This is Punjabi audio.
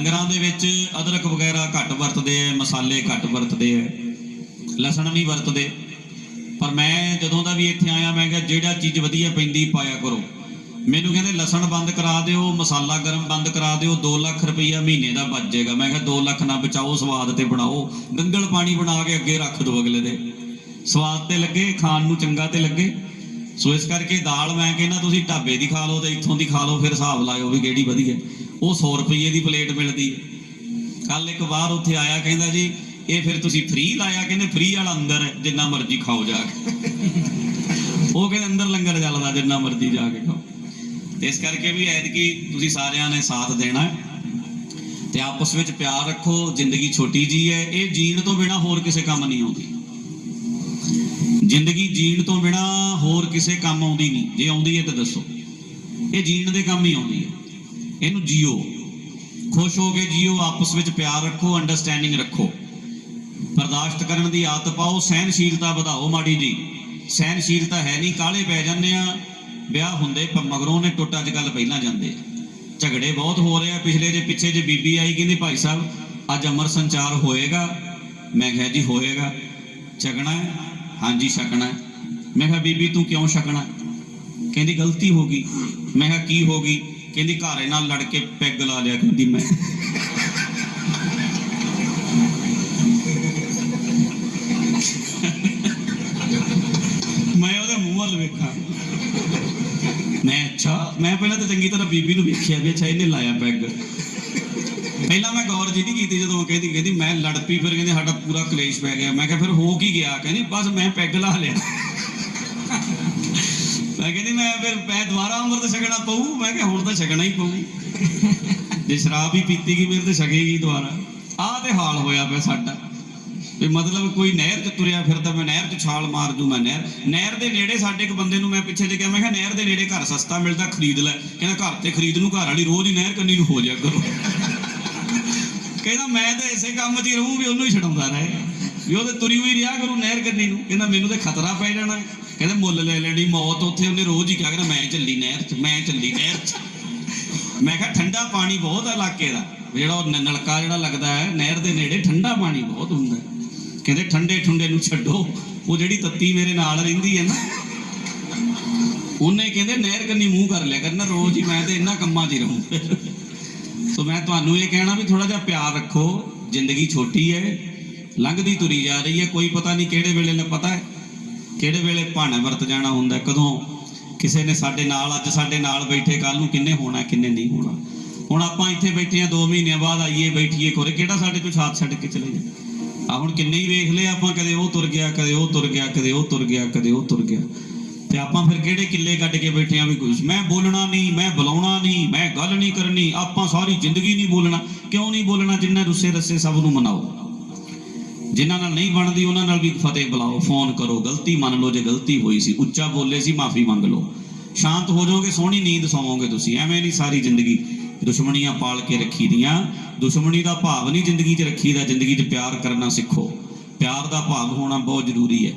ਲੰਗਰਾਂ ਦੇ ਵਿੱਚ ਅਦਰਕ ਵਗੈਰਾ ਘੱਟ ਵਰਤਦੇ ਆ, ਮਸਾਲੇ ਘੱਟ ਵਰਤਦੇ ਆ, ਲਸਣ ਵੀ ਵਰਤਦੇ। ਪਰ ਮੈਂ ਜਦੋਂ ਦਾ ਵੀ ਇੱਥੇ ਆਇਆ, ਮੈਂ ਕਿਹਾ ਜਿਹੜਾ ਚੀਜ਼ ਵਧੀਆ ਪੈਂਦੀ ਪਾਇਆ ਕਰੋ। ਮੈਨੂੰ ਕਹਿੰਦੇ ਲਸਣ ਬੰਦ ਕਰਾ ਦਿਓ, ਮਸਾਲਾ ਗਰਮ ਬੰਦ ਕਰਾ ਦਿਓ 2 ਲੱਖ ਰੁਪਈਆ ਮਹੀਨੇ ਦਾ ਬਚ ਜਾਏਗਾ। ਮੈਂ ਕਿਹਾ 2 ਲੱਖ ਨਾ ਬਚਾਓ, ਸਵਾਦ ਤੇ ਬਣਾਓ। ਗੰਗਲ ਪਾਣੀ ਬਣਾ ਕੇ ਅੱਗੇ ਰੱਖ ਦਿਓ ਅਗਲੇ ਦੇ। ਸਵਾਦ ਤੇ ਲੱਗੇ, ਖਾਣ ਨੂੰ ਚੰਗਾ ਤੇ ਲੱਗੇ। ਸੋ ਇਸ ਕਰਕੇ ਦਾਲ ਮੈਂ ਕਹਿੰਦਾ ਤੁਸੀਂ ਢਾਬੇ ਦੀ ਖਾ ਲਓ ਤੇ ਇੱਥੋਂ ਦੀ ਖਾ ਲਓ, ਫਿਰ ਹਿਸਾਬ ਲਾਇਓ ਵੀ ਕਿਹੜੀ ਵਧੀਆ। ਉਹ 100 ਰੁਪਏ ਦੀ ਪਲੇਟ ਮਿਲਦੀ ਕੱਲ ਇੱਕ ਵਾਰ ਉੱਥੇ ਆਇਆ ਕਹਿੰਦਾ ਜੀ, ਇਹ ਫਿਰ ਤੁਸੀਂ ਫ੍ਰੀ ਲਾਇਆ ਕਹਿੰਦੇ ਫ੍ਰੀ ਵਾਲਾ ਅੰਦਰ ਹੈ, ਜਿੰਨਾ ਮਰਜ਼ੀ ਖਾਓ ਜਾ ਕੇ। ਉਹ ਕਹਿੰਦੇ, ਅੰਦਰ ਲੰਗਰ ਚੱਲਦਾ, ਜਿੰਨਾ ਮਰਜ਼ੀ ਜਾ ਕੇ ਖਾਓ। ਤੇ ਇਸ ਕਰਕੇ ਵੀ ਐਤਕੀ ਤੁਸੀਂ ਸਾਰਿਆਂ ਨੇ ਸਾਥ ਦੇਣਾ ਹੈ। ਤੇ ਆਪਸ ਵਿੱਚ ਪਿਆਰ ਰੱਖੋ, ਜ਼ਿੰਦਗੀ ਛੋਟੀ ਜੀ ਹੈ। ਇਹ ਜੀਣ ਤੋਂ ਬਿਨਾ ਹੋਰ ਕਿਸੇ ਕੰਮ ਨਹੀਂ ਆਉਂਦੀ। ਜ਼ਿੰਦਗੀ ਜੀਣ ਤੋਂ ਬਿਨਾ ਹੋਰ ਕਿਸੇ ਕੰਮ ਆਉਂਦੀ ਨਹੀਂ। ਜੇ ਆਉਂਦੀ ਹੈ ਤਾਂ ਦੱਸੋ। ਇਹ ਜੀਣ ਦੇ ਕੰਮ ਹੀ ਆਉਂਦੀ ਹੈ। ਇਹਨੂੰ ਜੀਓ। ਖੁਸ਼ ਹੋ ਕੇ ਜੀਓ, ਆਪਸ ਵਿੱਚ ਪਿਆਰ ਰੱਖੋ ਅੰਡਰਸਟੈਂਡਿੰਗ ਰੱਖੋ। ਬਰਦਾਸ਼ਤ ਕਰਨ ਦੀ ਆਦਤ ਪਾਓ ਸਹਿਨਸ਼ੀਲਤਾ ਵਧਾਓ ਮਾੜੀ ਜੀ। ਸਹਿਨਸ਼ੀਲਤਾ ਹੈ ਨਹੀਂ ਕਾਲੇ ਪੈ ਜਾਂਦੇ ਆ। ਵਿਆਹ ਹੁੰਦੇ ਪਰ ਮਗਰੋਂ ਨੇ ਟੁੱਟ ਅੱਜ ਕੱਲ ਪਹਿਲਾਂ ਜਾਂਦੇ। ਝਗੜੇ ਬਹੁਤ ਹੋ ਰਹੇ ਆ, ਪਿਛਲੇ ਜੇ, ਪਿੱਛੇ ਜੇ ਬੀਬੀ ਆਈ, ਕਹਿੰਦੀ ਭਾਈ ਸਾਹਿਬ, ਅੱਜ ਅਮਰ ਸੰਚਾਰ ਹੋਏਗਾ। ਮੈਂ ਕਿਹਾ ਜੀ, ਹੋਏਗਾ। ਛਕਣਾ ਹੈ? ਹਾਂਜੀ, ਛਕਣਾ ਹੈ। ਮੈਂ ਕਿਹਾ, ਬੀਬੀ ਤੂੰ ਕਿਉਂ ਛਕਣਾ? ਕਹਿੰਦੀ, ਗਲਤੀ ਹੋ ਗਈ। ਮੈਂ ਕਿਹਾ, ਕੀ ਹੋ ਗਈ? ਕਹਿੰਦੀ ਘਰ ਨਾਲ ਲੜ ਕੇ ਪੈਗ ਲਾ ਲਿਆ ਕਹਿੰਦੀ ਮੈਂ। ਮੈਂ ਉਹਦੇ ਮੂੰਹ ਵੱਲ ਵੇਖਾਂ। ਮੈਂ ਅੱਛਾ, ਮੈਂ ਪਹਿਲਾਂ ਤਾਂ ਚੰਗੀ ਤਰ੍ਹਾਂ ਬੀਬੀ ਨੂੰ ਵੇਖਿਆ ਵੀ ਅੱਛਾ ਇਹਨੇ ਲਾਇਆ ਪੈਗ। ਪਹਿਲਾਂ ਮੈਂ ਗੌਰ ਜੀ ਨਹੀਂ ਕੀਤੀ ਜਦੋਂ ਕਹਿੰਦੀ ਕਹਿੰਦੀ ਮੈਂ ਲੜ ਪਈ, ਫਿਰ ਕਹਿੰਦੇ ਸਾਡਾ ਪੂਰਾ ਕਲੇਸ਼ ਪੈ ਗਿਆ। ਮੈਂ ਕਿਹਾ ਫਿਰ ਹੋ ਕੀ ਗਿਆ? ਕਹਿੰਦੀ ਬਸ ਮੈਂ ਪੈਗ ਲਾ ਲਿਆ। ਮੈਂ ਕਹਿੰਦੀ ਮੈਂ ਫਿਰ ਮੈਂ ਦੁਬਾਰਾ ਅੰਮ੍ਰਿਤ ਛਕਣਾ ਪਊ? ਮੈਂ ਕਿਹਾ ਹੁਣ ਤਾਂ ਛਕਣਾ ਹੀ ਪਊ। ਜੇ ਸ਼ਰਾਬ ਹੀ ਪੀਤੀ ਗਈ, ਮੇਰੇ ਤੇ ਛਕੇਗੀ ਦੁਬਾਰਾ। ਆਹ ਤੇ ਹਾਲ ਹੋਇਆ ਪਿਆ ਸਾਡਾ। ਵੀ ਮਤਲਬ ਕੋਈ ਨਹਿਰ 'ਚ ਤੁਰਿਆ ਫਿਰਦਾ, ਮੈਂ ਨਹਿਰ 'ਚ ਛਾਲ ਮਾਰ ਜੂ ਮੈਂ ਨਹਿਰ। ਨਹਿਰ ਦੇ ਨੇੜੇ ਸਾਡੇ ਇੱਕ ਬੰਦੇ ਨੂੰ ਮੈਂ ਪਿੱਛੇ ਜੇ ਕਿਹਾ, ਮੈਂ ਕਿਹਾ ਨਹਿਰ ਦੇ ਨੇੜੇ ਘਰ ਸਸਤਾ ਮਿਲਦਾ, ਖਰੀਦ ਲੈ। ਕਹਿੰਦਾ ਘਰ ਤੇ ਖਰੀਦ ਨੂੰ ਘਰ ਵਾਲੀ ਰੋਜ਼ ਹੀ ਨਹਿਰ ਕੰਨੀ ਨੂੰ ਹੋ ਜਾ ਕਰੋ। ਕਹਿੰਦਾ ਮੈਂ ਤਾਂ ਇਸੇ ਕੰਮ 'ਚ ਹੀ ਰਹੂੰ ਵੀ ਉਹਨੂੰ ਹੀ ਛਡਾਉਂਦਾ ਰਹੇ। ਵੀ ਉਹਦੇ ਤੁਰੀ ਹੋਈ ਰਿਹਾ ਕਰੂ ਨਹਿਰ ਕੰਨੀ ਨੂੰ। ਕਹਿੰਦਾ ਮੈਨੂੰ ਤੇ ਖਤਰਾ ਪੈ ਜਾਣਾ ਕਹਿੰਦੇ ਮੁੱਲ ਲੈ ਲੈਣੀ ਮੌਤ ਉੱਥੇ ਉਹਨੇ ਰੋਜ਼ ਹੀ ਕਿਹਾ, ਕਹਿੰਦਾ ਮੈਂ ਚੱਲੀ ਨਹਿਰ 'ਚ, ਮੈਂ ਚੱਲੀ ਨਹਿਰ 'ਚ। ਮੈਂ ਕਿਹਾ ਠੰਡਾ ਪਾਣੀ ਬਹੁਤ ਹੈ ਇਲਾਕੇ ਦਾ। ਜਿਹੜਾ ਉਹ ਨਲਕਾ ਜਿਹੜਾ ਲੱਗਦਾ ਹੈ, ਨਹਿਰ ਦੇ ਨੇੜੇ ਠੰਡਾ ਪਾਣੀ ਬਹੁਤ ਹੁੰਦਾ ਕਹਿੰਦੇ ਠੰਡੇ ਠੁੰਡੇ ਨੂੰ ਛੱਡੋ, ਉਹ ਜਿਹੜੀ ਤੱਤੀ ਮੇਰੇ ਨਾਲ ਰਹਿੰਦੀ ਹੈ ਨਾ। ਉਹਨੇ ਕਹਿੰਦੇ ਨਹਿਰ ਕੰਨੀ ਮੂੰਹ ਕਰ ਲਿਆ ਕਰਨਾ, ਰੋਜ਼ ਹੀ ਮੈਂ ਤੇ ਇੰਨਾ ਕੰਮਾਂ 'ਚ ਹੀ ਰਹੂੰ। ਸੋ ਮੈਂ ਤੁਹਾਨੂੰ ਇਹ ਕਹਿਣਾ ਵੀ ਥੋੜਾ ਜਿਹਾ ਪਿਆਰ ਰੱਖੋ, ਜ਼ਿੰਦਗੀ ਛੋਟੀ ਹੈ, ਲੰਘਦੀ ਤੁਰੀ ਜਾ ਰਹੀ ਹੈ, ਕੋਈ ਪਤਾ ਨਹੀਂ ਕਿਹੜੇ ਵੇਲੇ ਨੇ ਪਤਾ ਹੈ। ਕਿਹੜੇ ਵੇਲੇ ਭਾਣਾ ਵਰਤ ਜਾਣਾ ਹੁੰਦਾ? ਕਦੋਂ ਕਿਸੇ ਨੇ ਸਾਡੇ ਨਾਲ, ਅੱਜ ਸਾਡੇ ਨਾਲ ਬੈਠੇ ਕੱਲ ਨੂੰ ਕਿੰਨੇ ਹੋਣਾ, ਕਿੰਨੇ ਨਹੀਂ ਹੋਣਾ? ਹੁਣ ਆਪਾਂ ਇੱਥੇ ਬੈਠੇ ਆ 2 ਮਹੀਨਿਆਂ ਬਾਅਦ ਆਈਏ, ਬੈਠੀਏ ਕੋਰੇ ਕਿਹੜਾ ਸਾਡੇ ਤੋਂ ਸਾਥ ਛੱਡ ਕੇ ਚਲੇ ਜਾ ਆ ਹੁਣ ਕਿੰਨੇ ਹੀ ਵੇਖ ਲਏ ਆਪਾਂ, ਕਦੇ ਉਹ ਤੁਰ ਗਿਆ, ਕਦੇ ਉਹ ਤੁਰ ਗਿਆ, ਕਦੇ ਉਹ ਤੁਰ ਗਿਆ, ਕਦੇ ਉਹ ਤੁਰ ਗਿਆ। ਤੇ ਆਪਾਂ ਫਿਰ ਕਿਹੜੇ ਕਿੱਲੇ ਕੱਢ ਕੇ ਬੈਠੇ ਆ ਵੀ ਕੁਝ ਮੈਂ ਬੋਲਣਾ ਨਹੀਂ, ਮੈਂ ਬੁਲਾਉਣਾ ਨਹੀਂ, ਮੈਂ ਗੱਲ ਨਹੀਂ ਕਰਨੀ, ਆਪਾਂ ਸਾਰੀ ਜ਼ਿੰਦਗੀ ਨਹੀਂ ਬੋਲਣਾ। ਕਿਉਂ ਨਹੀਂ ਬੋਲਣਾ? ਜਿੰਨਾ ਰੁੱਸੇ ਰੱਸੇ ਸਭ ਨੂੰ ਮਨਾਓ। ਜਿਨ੍ਹਾਂ ਨਾਲ ਨਹੀਂ ਬਣਦੀ, ਉਹਨਾਂ ਨਾਲ ਵੀ ਫਤਿਹ ਬੁਲਾਓ, ਫੋਨ ਕਰੋ, ਗਲਤੀ ਮੰਨ ਲਓ, ਜੇ ਗਲਤੀ ਹੋਈ ਸੀ, ਉੱਚਾ ਬੋਲੇ ਸੀ, ਮਾਫੀ ਮੰਗ ਲਓ। ਸ਼ਾਂਤ ਹੋ ਜਾਓਗੇ, ਸੋਹਣੀ ਨੀਂਦ ਸੌਵੋਗੇ ਤੁਸੀਂ, ਐਵੇਂ ਨਹੀਂ ਸਾਰੀ ਜ਼ਿੰਦਗੀ ਦੁਸ਼ਮਣੀਆਂ ਪਾਲ ਕੇ ਰੱਖੀ ਦੀਆਂ ਦੁਸ਼ਮਣੀ ਦਾ ਭਾਵ ਨਹੀਂ ਜ਼ਿੰਦਗੀ 'ਚ ਰੱਖੀਦਾ, ਜ਼ਿੰਦਗੀ 'ਚ ਪਿਆਰ ਕਰਨਾ ਸਿੱਖੋ। ਪਿਆਰ ਦਾ ਭਾਵ ਹੋਣਾ ਬਹੁਤ ਜ਼ਰੂਰੀ ਹੈ।